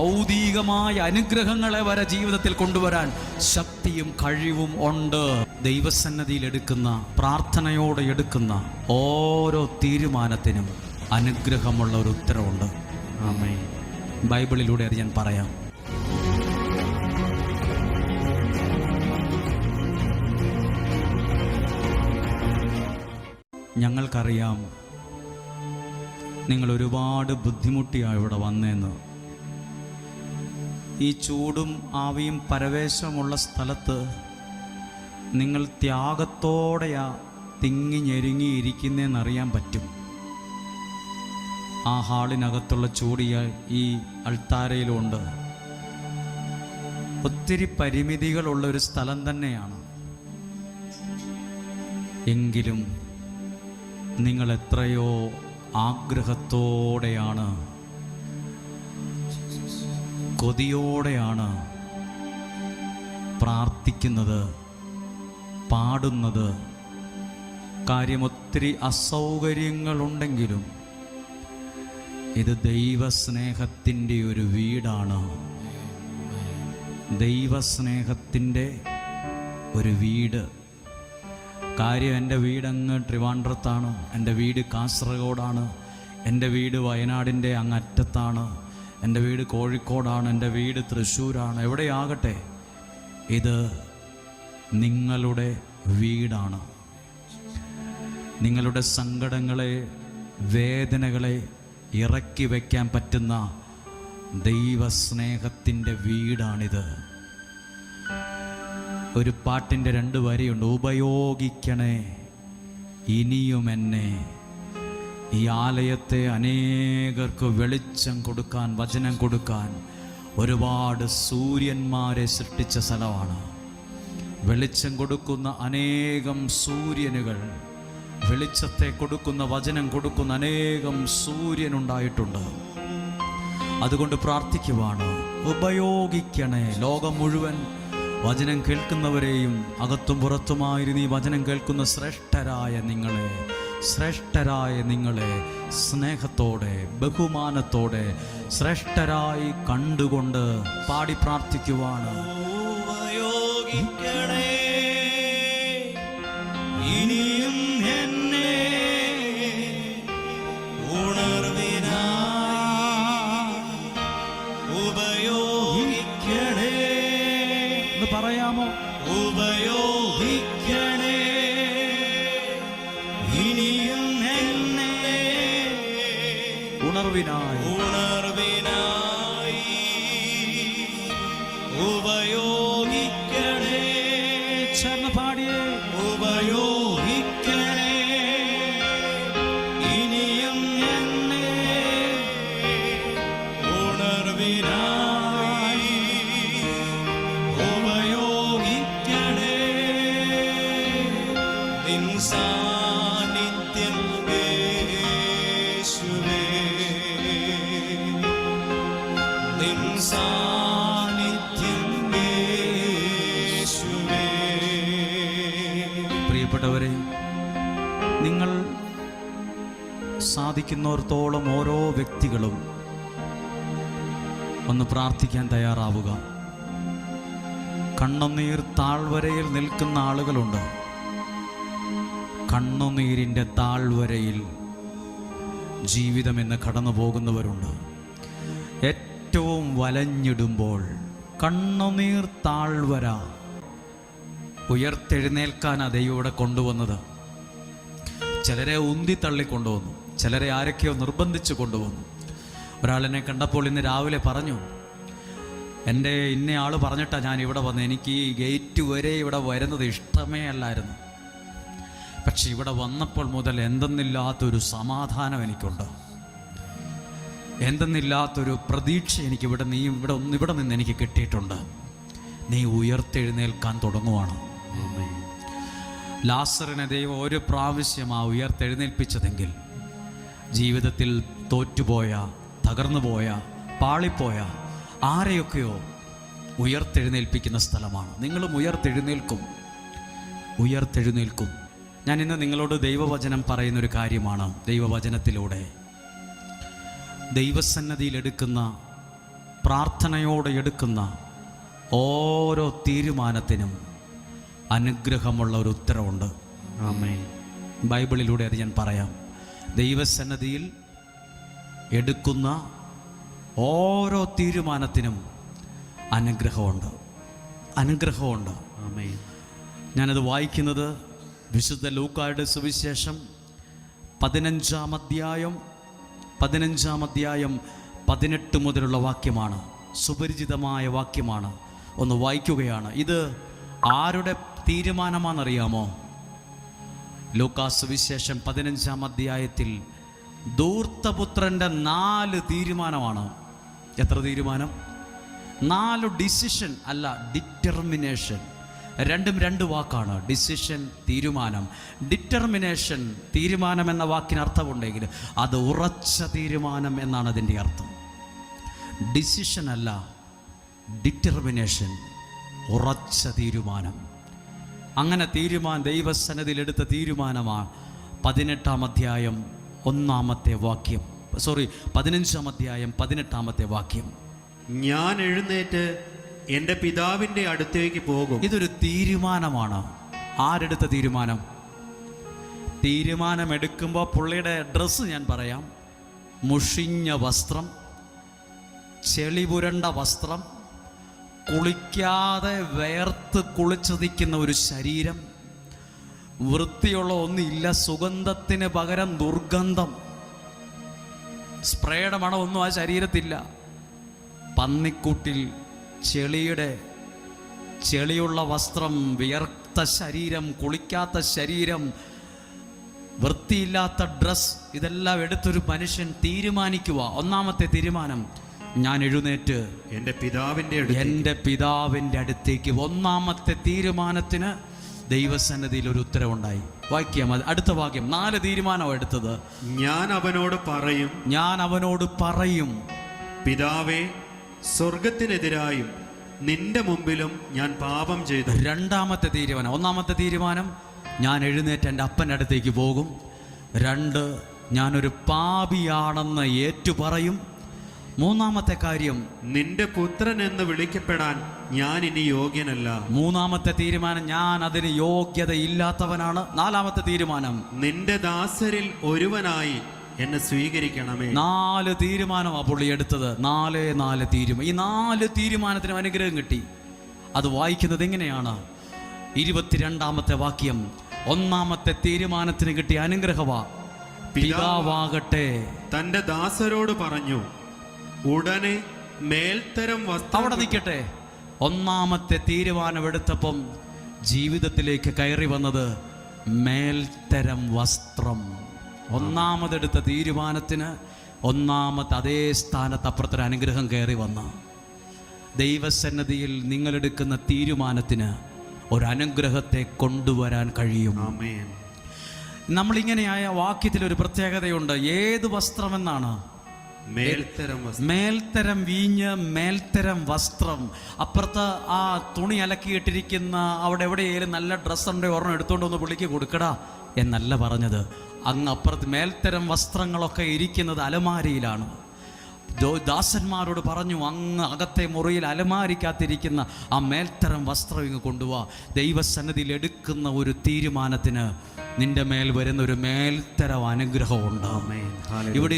ഭൗതികമായ അനുഗ്രഹങ്ങളെ വരെ ജീവിതത്തിൽ കൊണ്ടുവരാൻ ശക്തിയും കഴിവും ഉണ്ട്. ദൈവസന്നതിയിൽ എടുക്കുന്ന പ്രാർത്ഥനയോടെ എടുക്കുന്ന ഓരോ തീരുമാനത്തിനും അനുഗ്രഹമുള്ള ഒരു ഉത്തരവുണ്ട്. ആമേ ബൈബിളിലൂടെ അത് ഞാൻ പറയാം. ഞങ്ങൾക്കറിയാം നിങ്ങൾ ഒരുപാട് ബുദ്ധിമുട്ടിയാണ് ഇവിടെ വന്നേന്ന്. ഈ ചൂടും ആവിയും പരവേശമുള്ള സ്ഥലത്ത് നിങ്ങൾ ത്യാഗത്തോടെയാ തിങ്ങി ഞെരുങ്ങിയിരിക്കുന്നതെന്നറിയാൻ പറ്റും. ആ ഹാളിനകത്തുള്ള ചൂടിയ ഈ അൾത്താരയിലുണ്ട്. ഒത്തിരി പരിമിതികളുള്ള ഒരു സ്ഥലം തന്നെയാണ്. എങ്കിലും നിങ്ങൾ എത്രയോ ആഗ്രഹത്തോടെയാണ് കൊതിയോടെയാണ് പ്രാർത്ഥിക്കുന്നത് പാടുന്നത്. കാര്യം ഒത്തിരി അസൗകര്യങ്ങളുണ്ടെങ്കിലും ഇത് ദൈവസ്നേഹത്തിന്റെ ഒരു വീടാണ്. ദൈവസ്നേഹത്തിന്റെ ഒരു വീട്. കാര്യം എന്റെ വീടങ്ങ് ട്രിവാൻഡ്രത്താണ് എന്റെ വീട് കാസർഗോഡാണ് എന്റെ വീട് വയനാടിന്റെ അങ്ങറ്റത്താണ് എന്റെ വീട് കോഴിക്കോടാണ് എന്റെ വീട് തൃശ്ശൂരാണ്. എവിടെയാകട്ടെ ഇത് നിങ്ങളുടെ വീടാണ്. നിങ്ങളുടെ സങ്കടങ്ങളെ വേദനകളെ ഇറക്കി വയ്ക്കാൻ പറ്റുന്ന ദൈവസ്നേഹത്തിന്റെ വീടാണിത്. ഒരു പാട്ടിന്റെ രണ്ട് വരിയുണ്ട്. ഉപയോഗിക്കണേ ഇനിയും എന്നെ ഈ ആലയത്തെ അനേകർക്ക് വെളിച്ചം കൊടുക്കാൻ വചനം കൊടുക്കാൻ ഒരുപാട് സൂര്യന്മാരെ സൃഷ്ടിച്ച സ്ഥലമാണ്. വെളിച്ചം കൊടുക്കുന്ന അനേകം സൂര്യനുകൾ വെളിച്ചത്തെ കൊടുക്കുന്ന വചനം കൊടുക്കുന്ന അനേകം സൂര്യനുണ്ടായിട്ടുണ്ട്. അതുകൊണ്ട് പ്രാർത്ഥിക്കുവാണ് ഉപയോഗിക്കണേ. ലോകം മുഴുവൻ വചനം കേൾക്കുന്നവരെയും അകത്തും പുറത്തുമായിരുന്നു ഈ വചനം കേൾക്കുന്ന ശ്രേഷ്ഠരായ നിങ്ങളെ. ശ്രേഷ്ഠരായ നിങ്ങളെ സ്നേഹത്തോടെ ബഹുമാനത്തോടെ ശ്രേഷ്ഠരായി കണ്ടുകൊണ്ട് പാടി പ്രാർത്ഥിക്കുവാണ്. ഇനിയും എന്നെ ഉണർവിനാ ഉപയോഗിക്കണേ. എന്ന് പറയാമോ? ഉപയോഗിക്കണേ. ഇനിയും എന്നെ ഉണർവിനായി. ഉണർവിനായി ഉപയോഗിക്കണേ. ചേർന്ന് പാടിയേ ഉപയോഗിക്കണേ. ഇനിയും എന്നെ ഉണർവിനായി ഉപയോഗിക്കണേ. നിൻ നിങ്ങൾ സാധിക്കുന്നിടത്തോളം ഓരോ വ്യക്തികളും ഒന്ന് പ്രാർത്ഥിക്കാൻ തയ്യാറാവുക. കണ്ണുനീർ താഴ്വരയിൽ നിൽക്കുന്ന ആളുകളുണ്ട്. കണ്ണുനീരിന്റെ താഴ്വരയിൽ ജീവിതമെന്ന് കടന്നു പോകുന്നവരുണ്ട് ഏറ്റവും വലഞ്ഞിടുമ്പോൾ കണ്ണുനീർ താഴ്വര ഉയർത്തെഴുന്നേൽക്കാൻ ഇവിടെ കൊണ്ടുവന്നത്. ചിലരെ ഉന്തി തള്ളി കൊണ്ടുവന്നു ചിലരെ ആരൊക്കെയോ നിർബന്ധിച്ചു കൊണ്ടുവന്നു. ഒരാളെന്നെ കണ്ടപ്പോൾ ഇന്ന് രാവിലെ പറഞ്ഞു എന്റെ ഇന്ന ആൾ പറഞ്ഞിട്ടാ ഞാൻ ഇവിടെ വന്നത് എനിക്ക് ഈ ഗേറ്റ് വരെ ഇവിടെ വരുന്നത് ഇഷ്ടമേ അല്ലായിരുന്നു. പക്ഷെ ഇവിടെ വന്നപ്പോൾ മുതൽ എന്തെന്നില്ലാത്തൊരു സമാധാനം എനിക്കുണ്ട്. എന്തെന്നില്ലാത്തൊരു പ്രതീക്ഷ എനിക്ക് ഇവിടെ നീ ഇവിടെ ഇവിടെ നിന്ന് എനിക്ക് കിട്ടിയിട്ടുണ്ട്. നീ ഉയർത്തെഴുന്നേൽക്കാൻ തുടങ്ങുവാണ്. ലാസറിനെ ദൈവം ഒരു ആ ഉയർത്തെഴുന്നേൽപ്പിച്ചതെങ്കിൽ ജീവിതത്തിൽ തോറ്റുപോയ തകർന്നുപോയ പാളിപ്പോയ ആരെയൊക്കെയോ ഉയർത്തെഴുന്നേൽപ്പിക്കുന്ന സ്ഥലമാണ്. നിങ്ങളും ഉയർത്തെഴുന്നേൽക്കും. ഉയർത്തെഴുന്നേൽക്കും. ഞാൻ ഇന്ന് നിങ്ങളോട് ദൈവവചനം പറയുന്നൊരു കാര്യമാണ് ദൈവവചനത്തിലൂടെ. ദൈവസന്നദ്ധിയിൽ എടുക്കുന്ന പ്രാർത്ഥനയോടെ എടുക്കുന്ന ഓരോ തീരുമാനത്തിനും അനുഗ്രഹമുള്ള ഒരു ഉത്തരവുണ്ട് ബൈബിളിലൂടെ അത് ഞാൻ പറയാം. ദൈവസന്നദ്ധിയിൽ എടുക്കുന്ന ഓരോ തീരുമാനത്തിനും അനുഗ്രഹമുണ്ട്. അനുഗ്രഹമുണ്ട്. ഞാനത് വായിക്കുന്നത് വിശുദ്ധ ലൂക്കായുടെ സുവിശേഷം പതിനഞ്ചാം അധ്യായം പതിനഞ്ചാം അധ്യായം പതിനെട്ട് മുതലുള്ള വാക്യമാണ്. സുപരിചിതമായ വാക്യമാണ്. ഒന്ന് വായിക്കുകയാണ്. ഇത് ആരുടെ തീരുമാനമാണെന്നറിയാമോ? ലൂക്കാസ് സുവിശേഷം പതിനഞ്ചാം അധ്യായത്തിൽ ധൂർത്തപുത്രന്റെ നാല് തീരുമാനമാണ്. എത്ര തീരുമാനം? നാല് ഡിസിഷൻ അല്ല ഡിറ്റർമിനേഷൻ. രണ്ടും രണ്ട് വാക്കാണ് ഡിസിഷൻ തീരുമാനം. ഡിറ്റർമിനേഷൻ തീരുമാനം എന്ന വാക്കിന് അർത്ഥമുണ്ടെങ്കിൽ അത് ഉറച്ച തീരുമാനം എന്നാണ് അതിന്റെ അർത്ഥം. ഡിസിഷൻ അല്ല ഡിറ്റർമിനേഷൻ ഉറച്ച തീരുമാനം. അങ്ങനെ തീരുമാനം ദൈവസന്നതിയിൽ എടുത്ത തീരുമാനമാണ് പതിനെട്ടാം അധ്യായം ഒന്നാമത്തെ വാക്യം. സോറി പതിനഞ്ചാം അധ്യായം പതിനെട്ടാമത്തെ വാക്യം. ഞാൻ എഴുന്നേറ്റ് എന്റെ പിതാവിന്റെ അടുത്തേക്ക് പോകും. ഇതൊരു തീരുമാനമാണ്. ആരെടുത്ത തീരുമാനം? തീരുമാനമെടുക്കുമ്പോൾ പുള്ളിയുടെ ഡ്രസ്സ് ഞാൻ പറയാം. മുഷിഞ്ഞ വസ്ത്രം ചെളിപുരണ്ട വസ്ത്രം കുളിക്കാതെ വേർത്ത് കുളിച്ചതിക്കുന്ന ഒരു ശരീരം. വൃത്തിയുള്ള ഒന്നില്ല സുഗന്ധത്തിന് പകരം ദുർഗന്ധം. സ്പ്രേയുടെ മണമൊന്നും ആ ശരീരത്തില്ല. പന്നിക്കൂട്ടിൽ ചെളിയുടെ ചെളിയുള്ള വസ്ത്രം വിയർത്ത ശരീരം കുളിക്കാത്ത ശരീരം വൃത്തിയില്ലാത്ത ഡ്രസ് ഇതെല്ലാം എടുത്തൊരു മനുഷ്യൻ തീരുമാനിക്കുക ഒന്നാമത്തെ തീരുമാനം ഞാൻ എഴുന്നേറ്റ്. എന്റെ പിതാവിന്റെ എന്റെ പിതാവിന്റെ അടുത്തേക്ക്. ഒന്നാമത്തെ തീരുമാനത്തിന് ദൈവസന്നതിയിൽ ഒരു ഉത്തരവുണ്ടായി. വാക്യം അടുത്ത വാക്യം. നാല് തീരുമാനം എടുത്തത്. ഞാൻ അവനോട് പറയും. ഞാൻ അവനോട് പറയും. പിതാവേ സ്വർഗത്തിനെതിരായും നിന്റെ മുമ്പിലും ഞാൻ പാപം ചെയ്തു. രണ്ടാമത്തെ തീരുമാനം. ഒന്നാമത്തെ തീരുമാനം ഞാൻ എഴുന്നേറ്റ് എന്റെ അപ്പന്റെ അടുത്തേക്ക് പോകും. രണ്ട് ഞാനൊരു പാപിയാണെന്ന് ഏറ്റു പറയും മൂന്നാമത്തെ കാര്യം നിന്റെ പുത്രൻ എന്ന് വിളിക്കപ്പെടാൻ ഞാൻ ഇനി യോഗ്യനല്ല. മൂന്നാമത്തെ തീരുമാനം ഞാൻ അതിന് യോഗ്യത ഇല്ലാത്തവനാണ് നാലാമത്തെ തീരുമാനം നിന്റെ ദാസരിൽ ഒരുവനായി എന്നെ സ്വീകരിക്കണമേ. നാല് തീരുമാനമാണ് പുള്ളി എടുത്തത്. നാല് നാല് തീരുമാനം ഈ നാല് തീരുമാനത്തിനും അനുഗ്രഹം കിട്ടി. അത് വായിക്കുന്നത് എങ്ങനെയാണ്? ഇരുപത്തിരണ്ടാമത്തെ വാക്യം ഒന്നാമത്തെ തീരുമാനത്തിന് കിട്ടിയ അനുഗ്രഹവാ പിതാവാകട്ടെ. തന്റെ ദാസരോട് പറഞ്ഞു ഉടനെ മേൽത്തരം അവിടെ നിൽക്കട്ടെ. ഒന്നാമത്തെ തീരുമാനമെടുത്തപ്പം ജീവിതത്തിലേക്ക് കയറി വന്നത് മേൽത്തരം വസ്ത്രം. ഒന്നാമതെടുത്ത തീരുമാനത്തിന് ഒന്നാമത്തെ അതേ സ്ഥാനത്ത് അപ്പുറത്തൊരു അനുഗ്രഹം കയറി വന്ന. ദൈവസന്നദ്ധിയിൽ നിങ്ങളെടുക്കുന്ന തീരുമാനത്തിന് ഒരു അനുഗ്രഹത്തെ കൊണ്ടുവരാൻ കഴിയും. നമ്മളിങ്ങനെയായ വാക്യത്തിൽ ഒരു പ്രത്യേകതയുണ്ട്. ഏത് വസ്ത്രമെന്നാണ്? മേൽത്തരം വീഞ്ഞ് മേൽത്തരം വസ്ത്രം. അപ്പുറത്ത് ആ തുണി അലക്കിയിട്ടിരിക്കുന്ന അവിടെ എവിടെയെങ്കിലും നല്ല ഡ്രസ്സ് ഉണ്ടെങ്കിൽ ഒരെണ്ണം എടുത്തുകൊണ്ട് ഒന്ന് പുള്ളിക്ക് കൊടുക്കടാ എന്നല്ല പറഞ്ഞത്. അങ്ങ് അപ്പുറത്ത് മേൽത്തരം വസ്ത്രങ്ങളൊക്കെ ഇരിക്കുന്നത് അലമാരിയിലാണ്. ദാസന്മാരോട് പറഞ്ഞു അങ്ങ് അകത്തെ മുറിയിൽ അലമാരിക്കാത്തിരിക്കുന്ന ആ മേൽത്തരം വസ്ത്രം ഇങ്ങ് കൊണ്ടുപോവാ ദൈവസന്നിധിയിൽ എടുക്കുന്ന ഒരു തീരുമാനത്തിന് നിന്റെ മേൽ വരുന്ന ഒരു മേൽത്തരം അനുഗ്രഹം ആമേൻ. ഇവിടെ